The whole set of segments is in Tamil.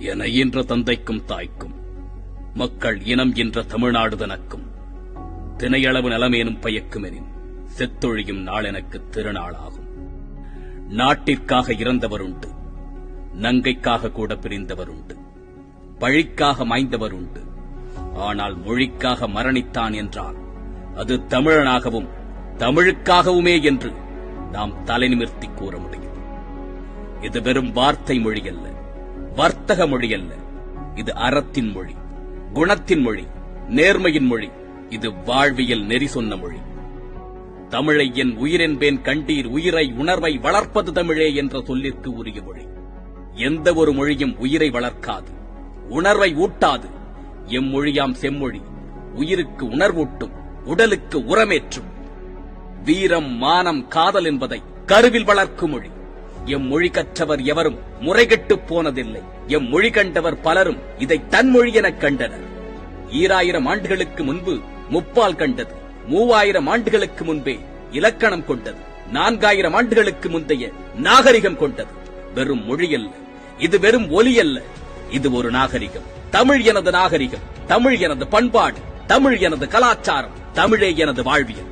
என இன்ற தந்தைக்கும் தாய்க்கும் மக்கள் இனம் என்ற தமிழ்நாடு தனக்கும் தினையளவு நலமேனும் பயக்குமெனின் செத்தொழியும் நாளெனக்கு திருநாளாகும். நாட்டிற்காக இறந்தவருண்டு நங்கைக்காக கூட பிரிந்தவருண்டு பழிக்காக மாய்ந்தவருண்டு ஆனால் மொழிக்காக மரணித்தான் என்றால் அது தமிழனாகவும் தமிழுக்காகவுமே என்று நாம் தலைநிமிர்த்தி கூற முடியும். இது வெறும் வார்த்தை மொழி அல்ல வர்த்தக மொழி அல்ல இது அறத்தின் மொழி குணத்தின் மொழி நேர்மையின் மொழி இது வாழ்வியல் நெறி சொன்ன மொழி. தமிழை என் உயிரென்பேன் கண்டீர் உயிரை உணர்வை வளர்ப்பது தமிழே என்ற சொல்லிற்கு உரிய மொழி. எந்த ஒரு மொழியும் உயிரை வளர்க்காது உணர்வை ஊட்டாது. எம்மொழியாம் செம்மொழி உயிருக்கு உணர்வூட்டும் உடலுக்கு உரமேற்றும். வீரம் மானம் காதல் என்பதை கருவில் வளர்க்கும் மொழி. எம் மொழி கற்றவர் எவரும் முறைகெட்டுப் போனதில்லை. எம் மொழி கண்டவர் பலரும் இதை தன் மொழி எனக் கண்டனர். ஈராயிரம் ஆண்டுகளுக்கு முன்பு முப்பால் கண்டது. மூவாயிரம் ஆண்டுகளுக்கு முன்பே இலக்கணம் கொண்டது. நான்காயிரம் ஆண்டுகளுக்கு முந்தைய நாகரிகம் கொண்டது. வெறும் மொழி அல்ல இது வெறும் ஒலி அல்ல இது ஒரு நாகரிகம். தமிழ் எனது நாகரிகம். தமிழ் எனது பண்பாடு. தமிழ் எனது கலாச்சாரம். தமிழே எனது வாழ்வியல்.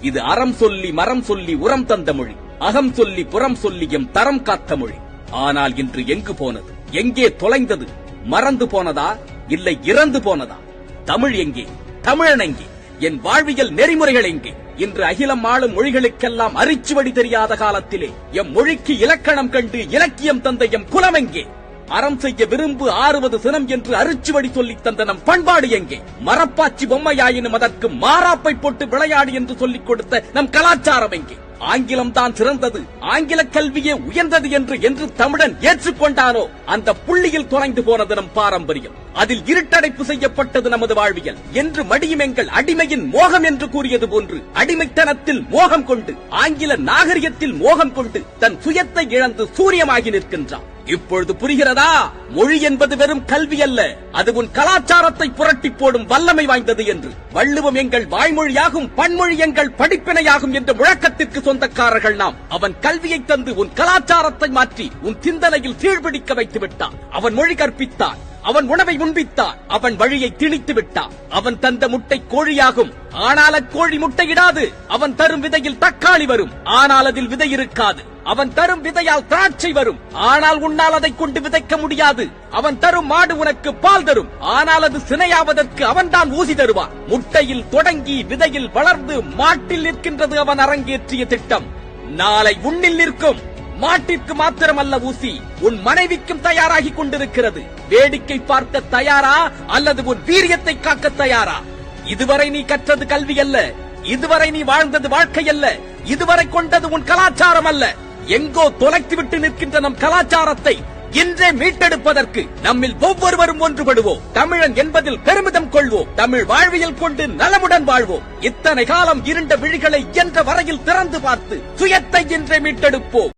இது அறம் சொல்லி மரம் சொல்லி உரம் தந்த மொழி. அகம் சொல்லி புறம் சொல்லி எம் தரம் காத்த மொழி. ஆனால் இன்று எங்கு போனது? எங்கே தொலைந்தது? மறந்து போனதா? இல்லை இறந்து போனதா? தமிழ் எங்கே? தமிழன் எங்கே? என் வாழ்வியல் நெறிமுறைகள் எங்கே? இன்று அகிலம் ஆளும் மொழிகளுக்கெல்லாம் அரிச்சுவடி தெரியாத காலத்திலே எம் மொழிக்கு இலக்கணம் கண்டு இலக்கியம் தந்த எம் குலம் எங்கே? அறம் செய்ய விரும்பு ஆறுவது சினம் என்று அரிச்சுவடி சொல்லித் தந்த நம் பண்பாடு எங்கே? மரப்பாச்சி பொம்மையாயினும் அதற்கு மாறாப்பை போட்டு விளையாடு என்று சொல்லிக் கொடுத்த நம் கலாச்சாரம் எங்கே? ஆங்கிலம் தான் சிறந்தது. ஆங்கில கல்வியே உயர்ந்தது என்று என்று தமிழன் ஏற்றுக்கொண்டானோ? அந்த புள்ளியில் தொலைந்து போனது நம் பாரம்பரியம். அதில் இருட்டடைப்பு செய்யப்பட்டது நமது வாழ்வியல். என்று மடியும் எங்கள் அடிமையின் மோகம் என்று கூறியது போன்று அடிமைத்தனத்தில் மோகம் கொண்டு ஆங்கில நாகரிகத்தில் மோகம் கொண்டு தன் சுயத்தை இழந்து சூரியமாகி நிற்கின்றான். இப்பொழுது புரிகிறதா? மொழி என்பது வெறும் கல்வி அல்ல. அது உன் கலாச்சாரத்தை புரட்டி போடும் வல்லமை வாய்ந்தது என்று. வள்ளுவம் எங்கள் வாய்மொழியாகும் பன்மொழி எங்கள் படிப்பினையாகும் என்ற முழக்கத்திற்கு சொந்தக்காரர்கள் நாம். அவன் கல்வியை தந்து உன் கலாச்சாரத்தை மாற்றி உன் சிந்தனையில் சீழ்பிடிக்க வைத்து விட்டான் அவன் மொழி கற்பித்தான். அவன் உணவை உண்பித்தான். அவன் வழியை திணித்து விட்டான். அவன் தந்த முட்டை கோழியாகும். ஆனால் அக்கோழி முட்டையிடாது. அவன் தரும் விதையில் தக்காளி வரும். ஆனால் அதில் விதை இருக்காது. அவன் தரும் விதையால் திராட்சை வரும். ஆனால் உன்னால் அதை கொண்டு விதைக்க முடியாது. அவன் தரும் மாடு உனக்கு பால் தரும். ஆனால் அது சினையாவதற்கு அவன்தான் ஊசி தருவான். முட்டையில் தொடங்கி விதையில் வளர்ந்து மாட்டில் நிற்கின்றது அவன் அரங்கேற்றிய திட்டம். நாளை உன்னில் நிற்கும். மாட்டிற்கு மாத்திரமல்ல ஊசி உன் மனைவிக்கும் தயாராகி கொண்டிருக்கிறது. வேடிக்கை பார்க்க தயாரா அல்லது உன் வீரியத்தை காக்க தயாரா? இதுவரை நீ கற்றது கல்வி அல்ல இதுவரை நீ வாழ்ந்தது வாழ்க்கை அல்ல இதுவரை கொண்டது உன் கலாச்சாரம் அல்ல. எங்கோ தொலைத்து விட்டு நிற்கின்ற நம் கலாச்சாரத்தை இன்றே மீட்டெடுப்பதற்கு நம்மில் ஒவ்வொருவரும் ஒன்றுபடுவோம். தமிழன் என்பதில் பெருமிதம் கொள்வோம். தமிழ் வாழ்வியல் கொண்டு நலமுடன் வாழ்வோம். இத்தனை காலம் இருண்ட விழிகளை இயன்ற வரையில் திறந்து பார்த்து சுயத்தை இன்றே மீட்டெடுப்போம்.